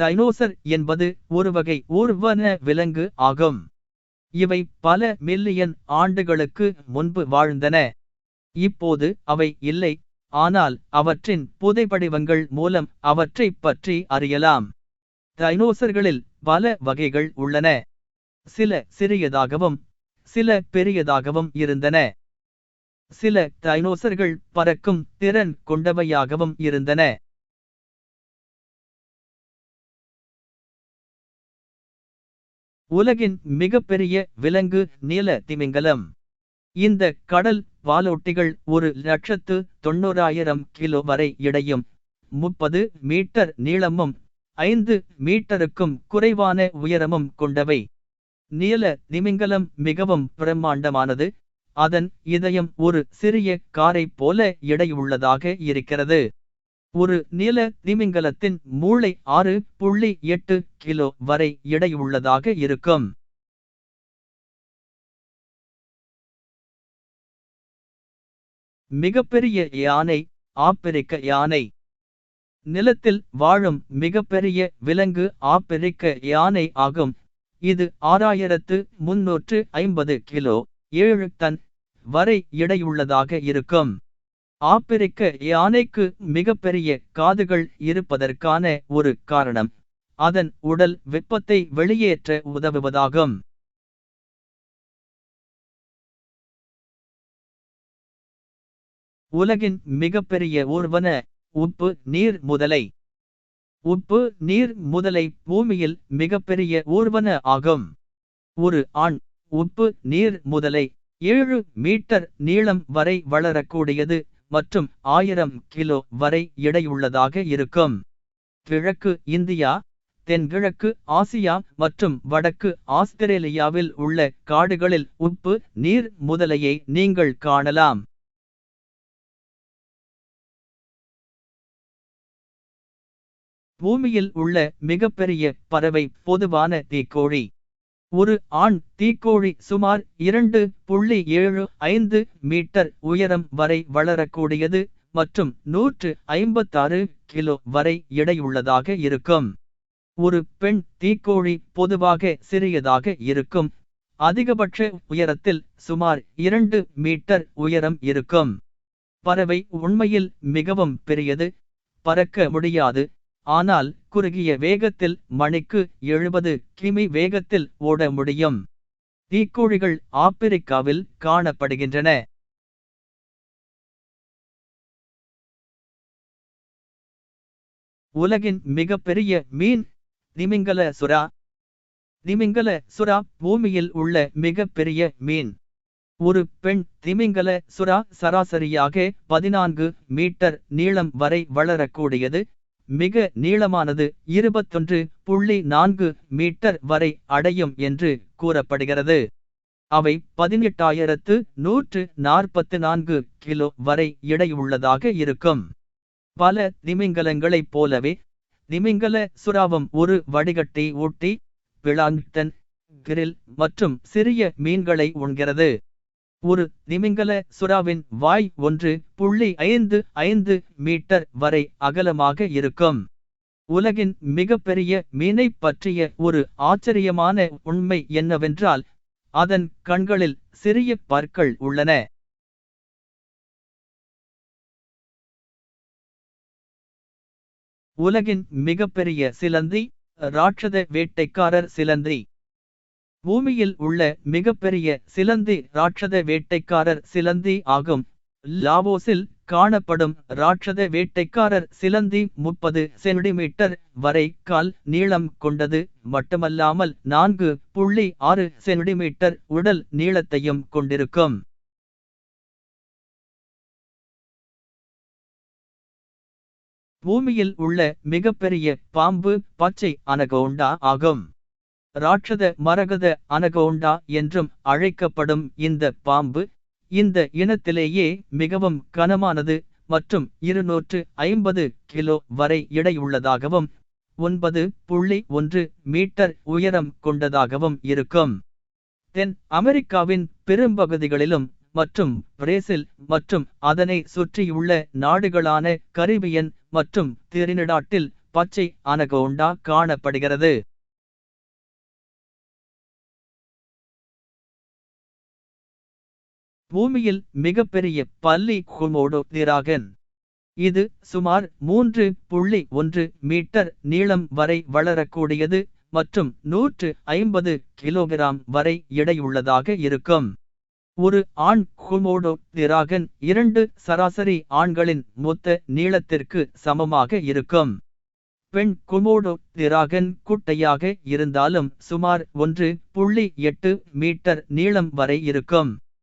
Dinosaur என்பது ஒரு வகை ஊர்வன விலங்கு ஆகும். இவை பல மில்லியன் ஆண்டுகளுக்கு முன்பு வாழ்ந்தன. இப்போது அவை இல்லை ஆனால் அவற்றின் புதைபடிவங்கள் மூலம் அவற்றைப் பற்றி அறியலாம். டைனோசர்களில் பல வகைகள் உள்ளன. சில சிறியதாகவும் சில பெரியதாகவும் இருந்தன. சில டைனோசர்கள் பறக்கும் திறன் கொண்டவையாகவும் இருந்தன. உலகின் மிகப்பெரிய விலங்கு நீல திமிங்கலம். இந்த கடல் வாலோட்டிகள் ஒரு லட்சத்து தொண்ணூறாயிரம் கிலோ வரை இடையும் முப்பது மீட்டர் நீளமும் ஐந்து மீட்டருக்கும் குறைவான உயரமும் கொண்டவை. நீல திமிங்கலம் மிகவும் பிரம்மாண்டமானது அதன் இதயம் ஒரு சிறிய காரைப் போல எடையுள்ளதாக இருக்கிறது. ஒரு நீல திமிங்கலத்தின் மூளை ஆறு புள்ளி எட்டு கிலோ வரை எடையுள்ளதாக இருக்கும். மிகப்பெரிய யானை ஆப்பிரிக்க யானை. நிலத்தில் வாழும் மிகப்பெரிய விலங்கு ஆப்பிரிக்க யானை ஆகும். இது ஆறாயிரத்து முன்னூற்று ஐம்பது கிலோ ஏழு டன் வரை எடையுள்ளதாக இருக்கும். ஆப்பிரிக்க யானைக்கு மிகப்பெரிய காதுகள் இருப்பதற்கான ஒரு காரணம். அதன் உடல் வெப்பத்தை வெளியேற்ற உதவுவதாகும். உலகின் மிகப்பெரிய ஊர்வன உப்பு நீர் முதலை. உப்பு நீர் முதலை பூமியில் மிகப்பெரிய ஊர்வன ஆகும். ஒரு ஆண் உப்பு நீர் முதலை ஏழு மீட்டர் நீளம் வரை வளரக்கூடியது. மற்றும் ஆயிரம் கிலோ வரை எடையுள்ளதாக இருக்கும். கிழக்கு இந்தியா தென்கிழக்கு ஆசியா மற்றும் வடக்கு ஆஸ்திரேலியாவில் உள்ள காடுகளில் உப்பு நீர் முதலையை நீங்கள் காணலாம். பூமியில் உள்ள மிகப்பெரிய பறவை பொதுவான தீக்கோழி. ஒரு ஆண் தீக்கோழி சுமார் இரண்டு புள்ளி ஏழு ஐந்து மீட்டர் உயரம் வரை வளரக்கூடியது மற்றும் நூற்று ஐம்பத்தாறு கிலோ வரை எடையுள்ளதாக இருக்கும். ஒரு பெண் தீக்கோழி பொதுவாக சிறியதாக இருக்கும். அதிகபட்ச உயரத்தில் சுமார் இரண்டு மீட்டர் உயரம் இருக்கும். பறவை உண்மையில் மிகவும் பெரியது. பறக்க முடியாது. ஆனால் குறுகிய வேகத்தில் மணிக்கு எழுபது கிமி வேகத்தில் ஓட முடியும். தீக்கோழிகள் ஆப்பிரிக்காவில் காணப்படுகின்றன. உலகின் மிகப்பெரிய மீன் திமிங்கல சுறா. திமிங்கல சுறா பூமியில் உள்ள மிகப்பெரிய மீன். ஒரு பெண் திமிங்கல சுறா சராசரியாக பதினான்கு மீட்டர் நீளம் வரை வளரக்கூடியது. மிக நீளமானது இருபத்தொன்று புள்ளி நான்கு மீட்டர் வரை அடையும் என்று கூறப்படுகிறது. அவை பதினெட்டாயிரத்து நூற்று நாற்பத்து நான்கு கிலோ வரை எடையுள்ளதாக இருக்கும். பல திமிங்கலங்களைப் போலவே திமிங்கல சுறாவம் ஒரு வடிகட்டி ஊட்டி பிளாங்டன் கிரில் மற்றும் சிறிய மீன்களை உண்கிறது. ஒரு திமிங்கல சுறாவின் வாய் ஒன்று புள்ளி ஐந்து ஐந்து மீட்டர் வரை அகலமாக இருக்கும். உலகின் மிகப்பெரிய மீனைப் பற்றிய ஒரு ஆச்சரியமான உண்மை என்னவென்றால் அதன் கண்களில் சிறிய பற்கள் உள்ளன. உலகின் மிகப்பெரிய சிலந்தி ராட்சத வேட்டைக்காரர் சிலந்தி. பூமியில் உள்ள மிகப்பெரிய சிலந்தி ராட்சத வேட்டைக்காரர் சிலந்தி ஆகும். லாவோஸில் காணப்படும் ராட்சத வேட்டைக்காரர் சிலந்தி முப்பது சென்டிமீட்டர் வரை கால் நீளம் கொண்டது. மட்டுமல்லாமல் நான்கு புள்ளி ஆறு சென்டிமீட்டர் உடல் நீளத்தையும் கொண்டிருக்கும். பூமியில் உள்ள மிகப்பெரிய பாம்பு பச்சை அனகோண்டா ஆகும். ராட்சத மரகத அனகோண்டா என்றும் அழைக்கப்படும் இந்த பாம்பு இந்த இனத்திலேயே மிகவும் கனமானது மற்றும் இருநூற்று ஐம்பது கிலோ வரை எடையுள்ளதாகவும் ஒன்பது புள்ளி ஒன்று மீட்டர் உயரம் கொண்டதாகவும் இருக்கும். தென் அமெரிக்காவின் பெரும்பகுதிகளிலும் மற்றும் பிரேசில் மற்றும் அதனை சுற்றியுள்ள நாடுகளான கரிபியன் மற்றும் திரினிடாட்டில் பச்சை அனகோண்டா காணப்படுகிறது. பூமியில் மிகப்பெரிய பள்ளி குமோடோ திராகன். இது சுமார் மூன்று புள்ளி ஒன்று மீட்டர் நீளம் வரை வளரக்கூடியது மற்றும் நூற்று ஐம்பது கிலோகிராம் வரை எடையுள்ளதாக இருக்கும். ஒரு ஆண் குமோடோ திராகன் இரண்டு சராசரி ஆண்களின் மொத்த நீளத்திற்கு சமமாக இருக்கும். பெண் குமோடோ திராகன் குட்டையாக இருந்தாலும் சுமார் ஒன்று புள்ளி எட்டு மீட்டர் நீளம் வரை இருக்கும்.